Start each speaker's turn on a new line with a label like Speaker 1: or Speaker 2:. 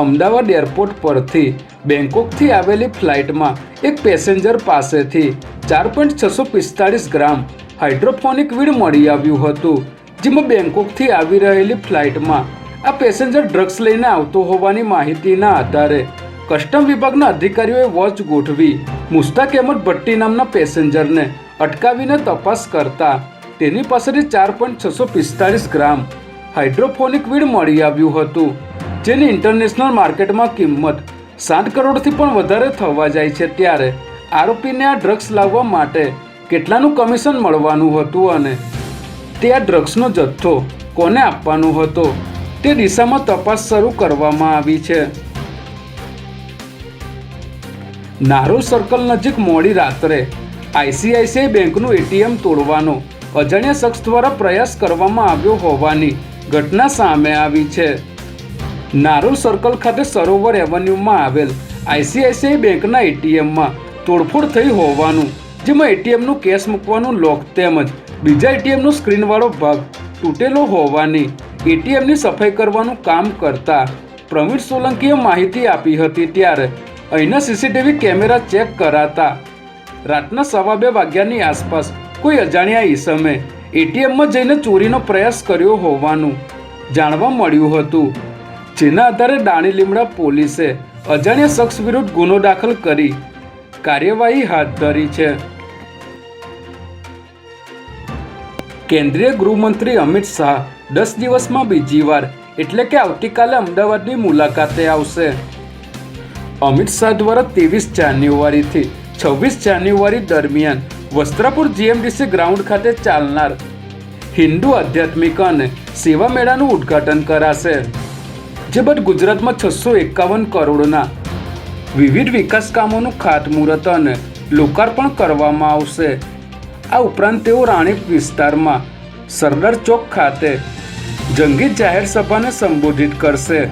Speaker 1: Ahmedabad airport પરથી બેંકોકથી આવેલી ફ્લાઇટમાં એક પેસેન્જર પાસેથી ચાર પોઈન્ટ છસો પિસ્તાળીસ ગ્રામ હાઇડ્રોફોનિક વીડ મળી આવ્યું હતું, જેમાં બેંકોકથી આવી રહેલી ફ્લાઇટમાં આ પેસેન્જર ડ્રગ્સ લઈને આવતો હોવાની માહિતીના આધારે કસ્ટમ વિભાગના અધિકારીઓએ વોચ ગોઠવી મુસ્તાક અહેમદ ભટ્ટી નામના પેસેન્જરને અટકાવીને તપાસ કરતા તેની પાસેથી ચાર પોઈન્ટ છસો પિસ્તાળીસ ગ્રામ હાઇડ્રોફોનિક વીડ મળી આવ્યું હતું. જેની ઇન્ટરનેશનલ માર્કેટમાં કિંમત સાત કરોડથી પણ વધારે થવા જાય છે ત્યારે આરોપીને આ ડ્રગ્સ લાવવા માટે કેટલાનું કમિશન મળવાનું હતું અને તે આ ડ્રગ્સનો જથ્થો કોને આપવાનો હતો તે દિશામાં તપાસ શરૂ કરવામાં આવી છે. નારો સર્કલ નજીક મોડી રાત્રે આઈસીઆઈસીઆઈ બેંકનું એટીએમ તોડવાનો અજાણ્યા શખ્સ દ્વારા પ્રયાસ કરવામાં આવ્યો હોવાની ઘટના સામે આવી છે. નારોલ સર્કલ ખાતે સરોવર એવન્યુમાં આવેલ આઈસીઆઈસીઆઈ બેંકના એટીએમમાં તોડફોડ થઈ હોવાનું, જેમાં એટીએમનું કેશ મૂકવાનું લોક તેમજ બીજા એટીએમનો સ્ક્રીનવાળો ભાગ તૂટેલો હોવાની એટીએમની સફાઈ કરવાનું કામ કરતા પ્રવીણ સોલંકીએ માહિતી આપી હતી ત્યારે અહીંના સીસીટીવી કેમેરા ચેક કરાતા રાતના સવા બે વાગ્યાની આસપાસ કોઈ અજાણ્યા ઈસમે એટીએમમાં જઈને ચોરીનો પ્રયાસ કર્યો હોવાનું જાણવા મળ્યું હતું. જેના આધારે દાણી લીમડા પોલીસે અજાણ્યા શખ્સ વિરુદ્ધ ગુનો દાખલ કરી કાર્યવાહી હાથ ધરી છે. કેન્દ્રીય ગૃહમંત્રી અમિત શાહ દસ દિવસમાં બીજી વાર, એટલે કે આવતીકાલે અમદાવાદની મુલાકાતે આવશે. અમિત શાહ દ્વારા ત્રેવીસ જાન્યુઆરીથી છવ્વીસ જાન્યુઆરી દરમિયાન વસ્ત્રાપુર જીએમડીસી ગ્રાઉન્ડ ખાતે ચાલનાર હિન્દુ આધ્યાત્મિક અને સેવા મેળાનું ઉદ્ઘાટન કરાશે. જે બાદ ગુજરાતમાં છસો એકાવન કરોડના વિવિધ વિકાસ કામોનું ખાતમુહૂર્ત અને લોકાર્પણ કરવામાં આવશે. આ ઉપરાંત તેઓ રાણીપ વિસ્તારમાં સરદાર ચોક ખાતે જંગી જાહેર સભાને સંબોધિત કરશે.